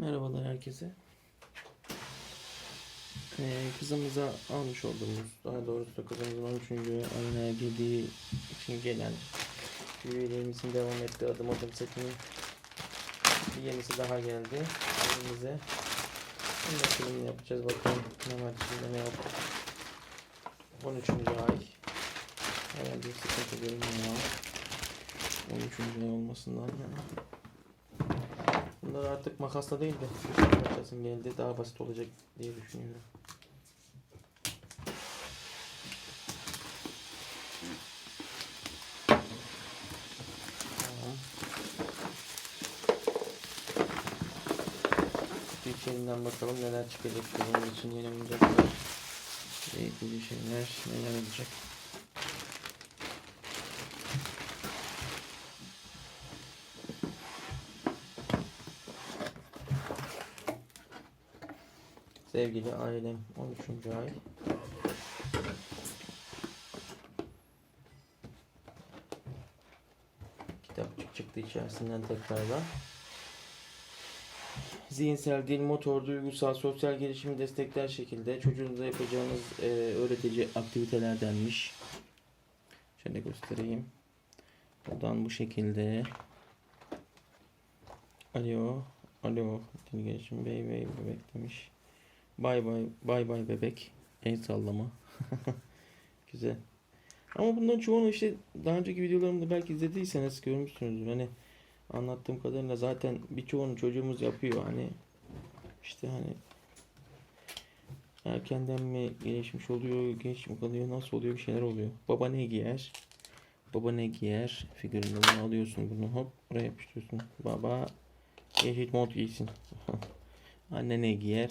Merhabalar herkese. Ee, kızımıza almış olduğumuz, daha doğrusu kızımızın 13. ayına girdiği için gelen üyelerimizin devam ettiği adım adım setinin bir yenisi daha geldi. Elimize. Şimdi açılımını yapacağız bakalım ne var ne yok. 13. ay. Herhalde sıkıntı görünmüyor. 13. ay olmasından yani. Bunlar artık makasla değil de şu parçasın geldi daha basit olacak diye düşünüyorum. İçeriğinden bakalım neler çıkacak bunun için yeni oyuncaklar. Eğitici şeyler neler olacak. Sevgili ailem 13. ay. Kitapçık çıktı içerisinden tekrardan. Zihinsel, dil, motor, duygusal, sosyal gelişimi destekler şekilde çocuğunuza yapacağınız e, öğretici aktivitelerdenmiş. Şöyle göstereyim. Buradan bu şekilde. Alo, alo, dil gelişimi bey bey bebek demiş. Bay bay bay bay bebek. El sallama. Güzel. Ama bunların çoğunu işte daha önceki videolarımda belki izlediyseniz görmüşsünüzdür. Hani anlattığım kadarıyla zaten birçoğunu çocuğumuz yapıyor. Hani işte hani erkenden mi gelişmiş oluyor, geç mi kalıyor, nasıl oluyor bir şeyler oluyor. Baba ne giyer? Baba ne giyer? Figürünü alıyorsun bunu hop buraya yapıştırıyorsun. Baba yeşil mont giysin. Anne ne giyer?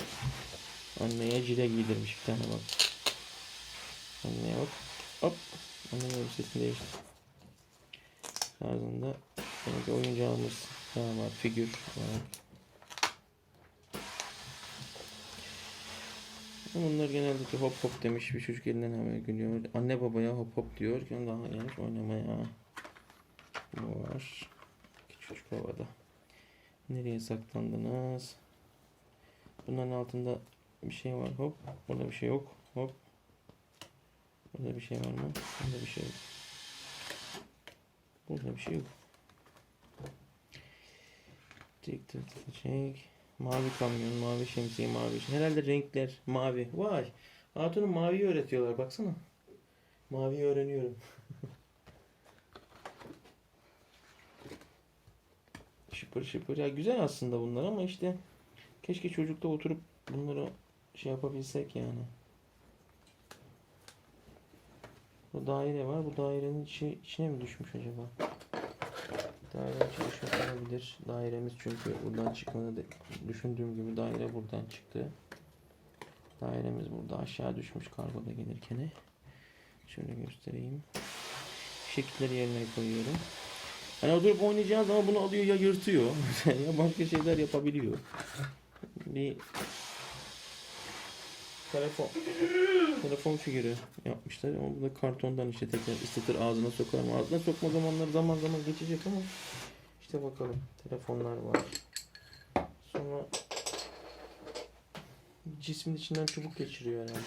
Anneye cile giydirmiş bir tane bak. Anne hop hop. Annenin elbisesini değiştir. Tarzında sanki oyuncağımız daha var. Figür var. Bunlar genelde hop hop demiş bir çocuk elinden hemen gülüyor. Anne babaya hop hop diyor. Ki daha gelmiş oynamaya. Bu var. Küçük havada. Nereye saklandınız? Bunların altında bir şey var. Hop. Burada bir şey yok. Hop. Burada bir şey var mı? Burada bir şey yok. Burada bir şey yok. Tek tek çek. Mavi kamyon, mavi şemsiye, mavi. şey- Herhalde renkler mavi. Vay. Hatun'un maviyi öğretiyorlar. Baksana. Maviyi öğreniyorum. şıpır şıpır. Ya güzel aslında bunlar ama işte keşke çocukta oturup bunları şey yapabilsek yani. Bu daire var. Bu dairenin içi, içine mi düşmüş acaba? Dairenin içi düşmüş olabilir. Dairemiz çünkü buradan de- Düşündüğüm gibi daire buradan çıktı. Dairemiz burada aşağı düşmüş kargoda gelirken. Şöyle göstereyim. Şekilleri yerine koyuyorum. Hani oturup oynayacağız zaman bunu alıyor ya yırtıyor. ya başka şeyler yapabiliyor. Bir telefon telefon figürü yapmışlar ama bu da kartondan işte tekrar ısıtır ağzına sokar mı? Ağzına sokma zamanları zaman zaman geçecek ama işte bakalım telefonlar var. Sonra cismin içinden çubuk geçiriyor herhalde.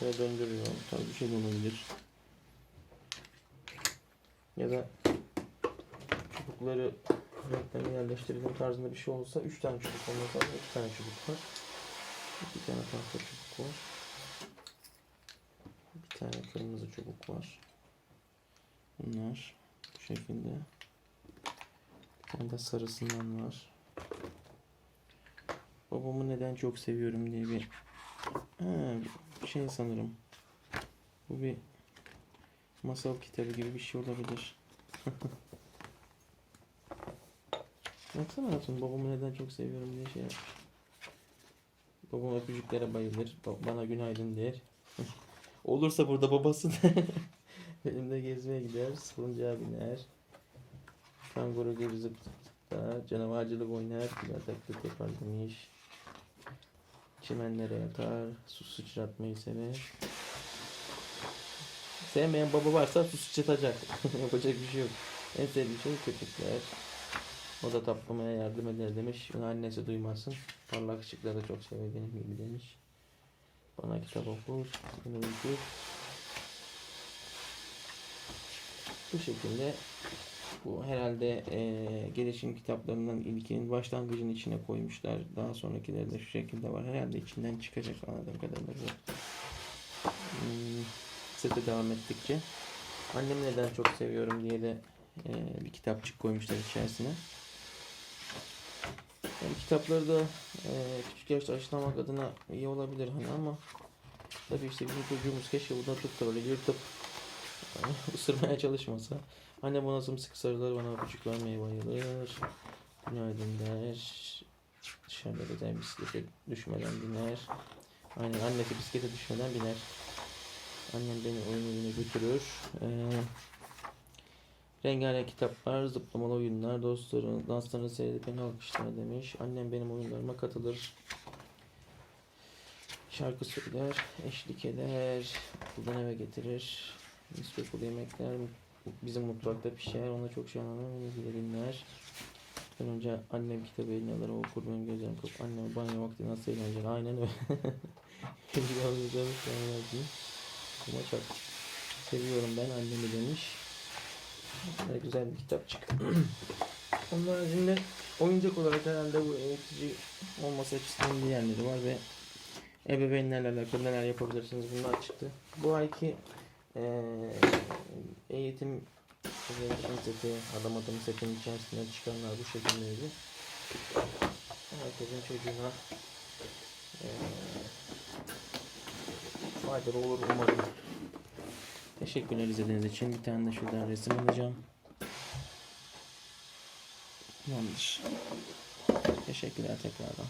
Şöyle döndürüyor. Tabii bir şey olabilir. Ya da çubukları renklerine yerleştirelim tarzında bir şey olsa 3 tane çubuk olmasa 2 tane çubuk var. Bir tane tahta çubuk var. Bir tane kırmızı çubuk var. Bunlar bu şekilde. Bir tane de sarısından var. Babamı neden çok seviyorum diye bir ha, bir şey sanırım. Bu bir masal kitabı gibi bir şey olabilir. Baksana Hatun babamı neden çok seviyorum diye şey yapmış. Babam öpücüklere bayılır. ba- Bana günaydın der. Olursa burada babası benimle gezmeye gider. Salıncağa biner. Kanguru zıp zıplar. Canavarcılık oynar. Yataklık yapar demiş. Çimenlere yatar. Su sıçratmayı sever. Sevmeyen baba varsa su sıçratacak. Yapacak bir şey yok. En sevdiği şey köpekler. O da taplamaya yardım eder demiş. Bunu annesi duymasın. Parlak ışıkları da çok sever benim gibi demiş. Bana kitap okur. Bunu okur. Bu şekilde bu herhalde eee, gelişim kitaplarından ilkinin başlangıcın içine koymuşlar. Daha sonrakileri de şu şekilde var. Herhalde içinden çıkacak anladığım kadarıyla. Hmm, sete devam ettikçe. Annemi neden çok seviyorum diye de eee, bir kitapçık koymuşlar içerisine. Yani kitapları da eee, küçük yaşta aşılamak adına iyi olabilir hani ama tabii işte bizim çocuğumuz keşke bunu tutup da böyle yırtıp ısırmaya çalışmasa. Anne bana sımsıkı sarılır, bana öpücük vermeye bayılır. Günaydın der. Dışarıda gider bisiklete düşmeden biner. Aynen annesi bisiklete düşmeden biner. Annem beni oyun evine götürür. Ee, rengarenk kitaplar, zıplamalı oyunlar, dostların, danslarını seyredip beni alkışlar demiş. Annem benim oyunlarıma katılır. Şarkı söyler, eşlik eder, okuldan eve getirir. Müspet yemekler, bizim mutfakta pişer, ona çok şey anlamam, ilgileri dinler. Ben önce annem kitabı eline alır, o okur, benim gözlerim kapı. Annem banyo vakti nasıl eğlenceli, aynen öyle. Şimdi anlayacağım, anlayacağım. Ama çok seviyorum ben annemi demiş. Böyle güzel bir kitapçık. Onun haricinde oyuncak olarak herhalde bu eğitici olması açısından bir yerleri var ve ebeveynlerle alakalı neler yapabilirsiniz bunlar çıktı. Bu ayki eee eğitim eğitim seti, adam adım setin içerisinde çıkanlar bu şekildeydi. Herkesin çocuğuna eee faydalı olur umarım. Teşekkürler izlediğiniz için. Bir tane de şuradan resim alacağım. Tamamdır. Teşekkürler tekrardan.